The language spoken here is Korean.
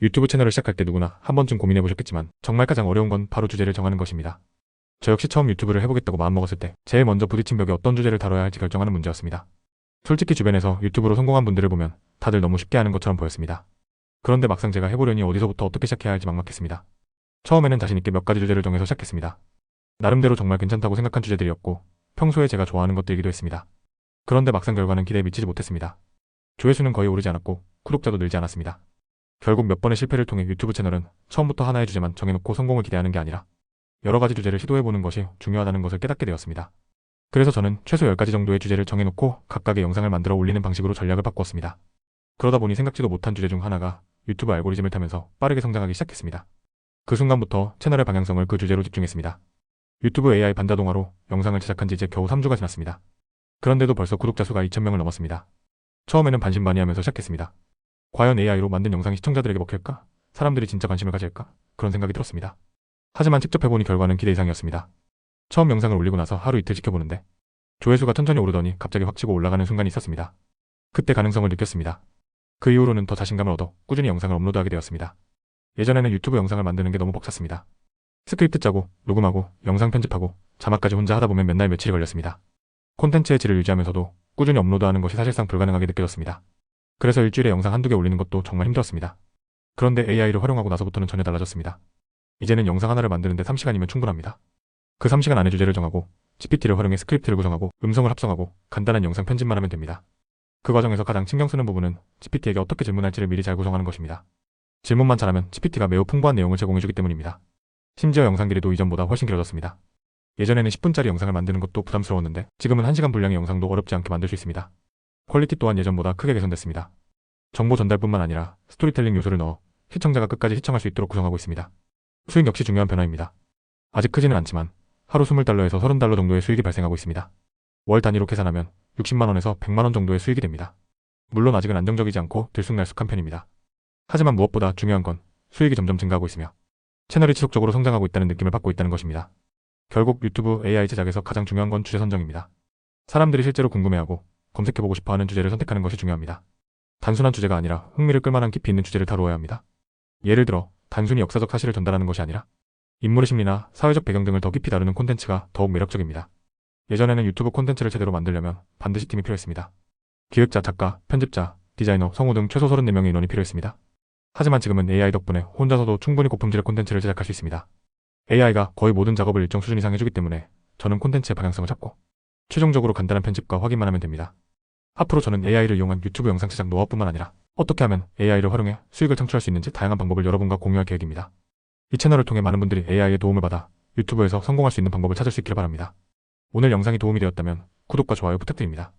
유튜브 채널을 시작할 때 누구나 한 번쯤 고민해 보셨겠지만 정말 가장 어려운 건 바로 주제를 정하는 것입니다. 저 역시 처음 유튜브를 해보겠다고 마음먹었을 때 제일 먼저 부딪힌 벽이 어떤 주제를 다뤄야 할지 결정하는 문제였습니다. 솔직히 주변에서 유튜브로 성공한 분들을 보면 다들 너무 쉽게 하는 것처럼 보였습니다. 그런데 막상 제가 해보려니 어디서부터 어떻게 시작해야 할지 막막했습니다. 처음에는 자신있게 몇 가지 주제를 정해서 시작했습니다. 나름대로 정말 괜찮다고 생각한 주제들이었고 평소에 제가 좋아하는 것들이기도 했습니다. 그런데 막상 결과는 기대에 미치지 못했습니다. 조회수는 거의 오르지 않았고 구독자도 늘지 않았습니다. 결국 몇 번의 실패를 통해 유튜브 채널은 처음부터 하나의 주제만 정해놓고 성공을 기대하는 게 아니라 여러 가지 주제를 시도해보는 것이 중요하다는 것을 깨닫게 되었습니다. 그래서 저는 최소 10가지 정도의 주제를 정해놓고 각각의 영상을 만들어 올리는 방식으로 전략을 바꾸었습니다. 그러다 보니 생각지도 못한 주제 중 하나가 유튜브 알고리즘을 타면서 빠르게 성장하기 시작했습니다. 그 순간부터 채널의 방향성을 그 주제로 집중했습니다. 유튜브 AI 반자동화로 영상을 제작한 지 이제 겨우 3주가 지났습니다. 그런데도 벌써 구독자 수가 2,000명을 넘었습니다. 처음에는 반신반의하면서 시작했습니다. 과연 AI로 만든 영상이 시청자들에게 먹힐까? 사람들이 진짜 관심을 가질까? 그런 생각이 들었습니다. 하지만 직접 해보니 결과는 기대 이상이었습니다. 처음 영상을 올리고 나서 하루 이틀 지켜보는데 조회수가 천천히 오르더니 갑자기 확 치고 올라가는 순간이 있었습니다. 그때 가능성을 느꼈습니다. 그 이후로는 더 자신감을 얻어 꾸준히 영상을 업로드하게 되었습니다. 예전에는 유튜브 영상을 만드는 게 너무 벅찼습니다. 스크립트 짜고, 녹음하고, 영상 편집하고, 자막까지 혼자 하다 보면 맨날 며칠이 걸렸습니다. 콘텐츠의 질을 유지하면서도 꾸준히 업로드하는 것이 사실상 불가능하게 느껴졌습니다. 그래서 일주일에 영상 한두 개 올리는 것도 정말 힘들었습니다. 그런데 AI를 활용하고 나서부터는 전혀 달라졌습니다. 이제는 영상 하나를 만드는데 3시간이면 충분합니다. 그 3시간 안에 주제를 정하고 GPT를 활용해 스크립트를 구성하고 음성을 합성하고 간단한 영상 편집만 하면 됩니다. 그 과정에서 가장 신경 쓰는 부분은 GPT에게 어떻게 질문할지를 미리 잘 구성하는 것입니다. 질문만 잘하면 GPT가 매우 풍부한 내용을 제공해주기 때문입니다. 심지어 영상 길이도 이전보다 훨씬 길어졌습니다. 예전에는 10분짜리 영상을 만드는 것도 부담스러웠는데 지금은 1시간 분량의 영상도 어렵지 않게 만들 수 있습니다. 퀄리티 또한 예전보다 크게 개선됐습니다. 정보 전달뿐만 아니라 스토리텔링 요소를 넣어 시청자가 끝까지 시청할 수 있도록 구성하고 있습니다. 수익 역시 중요한 변화입니다. 아직 크지는 않지만 하루 20달러에서 30달러 정도의 수익이 발생하고 있습니다. 월 단위로 계산하면 60만원에서 100만원 정도의 수익이 됩니다. 물론 아직은 안정적이지 않고 들쑥날쑥한 편입니다. 하지만 무엇보다 중요한 건 수익이 점점 증가하고 있으며 채널이 지속적으로 성장하고 있다는 느낌을 받고 있다는 것입니다. 결국 유튜브 AI 제작에서 가장 중요한 건 주제 선정입니다. 사람들이 실제로 궁금해하고 검색해보고 싶어하는 주제를 선택하는 것이 중요합니다. 단순한 주제가 아니라 흥미를 끌만한 깊이 있는 주제를 다루어야 합니다. 예를 들어 단순히 역사적 사실을 전달하는 것이 아니라 인물의 심리나 사회적 배경 등을 더 깊이 다루는 콘텐츠가 더욱 매력적입니다. 예전에는 유튜브 콘텐츠를 제대로 만들려면 반드시 팀이 필요했습니다. 기획자, 작가, 편집자, 디자이너, 성우 등 최소 34명의 인원이 필요했습니다. 하지만 지금은 AI 덕분에 혼자서도 충분히 고품질의 콘텐츠를 제작할 수 있습니다. AI가 거의 모든 작업을 일정 수준 이상 해주기 때문에 저는 콘텐츠의 방향성을 잡고 최종적으로 간단한 편집과 확인만 하면 됩니다. 앞으로 저는 AI를 이용한 유튜브 영상 제작 노하우뿐만 아니라 어떻게 하면 AI를 활용해 수익을 창출할 수 있는지 다양한 방법을 여러분과 공유할 계획입니다. 이 채널을 통해 많은 분들이 AI의 도움을 받아 유튜브에서 성공할 수 있는 방법을 찾을 수 있기를 바랍니다. 오늘 영상이 도움이 되었다면 구독과 좋아요 부탁드립니다.